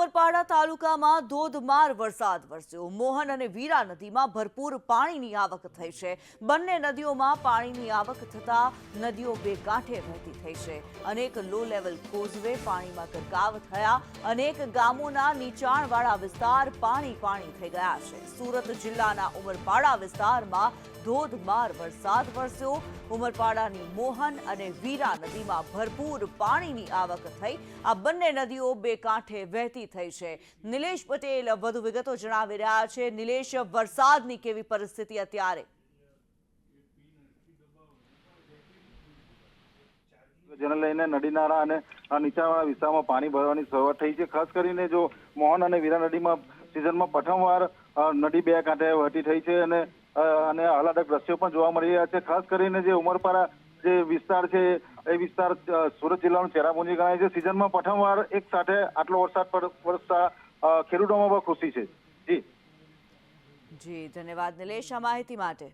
ઉમરપાડા તાલુકામાં ધોધમાર વરસાદ વરસ્યો. મોહન અને વીરા નદીમાં ભરપૂર પાણીની આવક થઈ છે. બંને નદીઓમાં પાણીની આવક થતા નદીઓ બે કાંઠે વહેતી થઈ છે. અનેક લો લેવલ કોઝવે પાણીમાં ગરકાવ થયા. અનેક ગામોના નીચાણવાળા વિસ્તાર પાણી પાણી થઈ ગયા છે. સુરત જિલ્લાના ઉમરપાડા વિસ્તારમાં ધોધમાર વરસાદ વરસ્યો. ઉમરપાડાની મોહન અને વીરા નદીમાં ભરપૂર પાણીની આવક થઈ. આ બંને નદીઓ બે કાંઠે વહેતી થઈ છે. નિલેશ પટેલ વધુ વિગતો જણાવી રહ્યા છે. નિલેશ, વરસાદની કેવી પરિસ્થિતિ અત્યારે? જેને લઈને નદીનાળા અને નીચાણવાળા વિસ્તારમાં પાણી ભરવાની શરૂઆત થઈ છે. ખાસ કરીને જો મોહન અને વીરા નદીમાં સિઝનમાં પ્રથમવાર નદી બે કાંઠે વહેતી થઈ છે અને અને આહલાદક દ્રશ્યો પણ જોવા મળી રહ્યા છે. ખાસ કરીને જે ઉમરપાડા જે વિસ્તાર છે એ વિસ્તાર સુરત જિલ્લાનું ચેરાપુંજી ગણાય છે. સિઝનમાં પ્રથમવાર એક સાથે આટલો વરસાદ વરસતા ખેડૂતોમાં પણ ખુશી છે. જી. જી, ધન્યવાદ. નિલેશ, આ માહિતી માટે.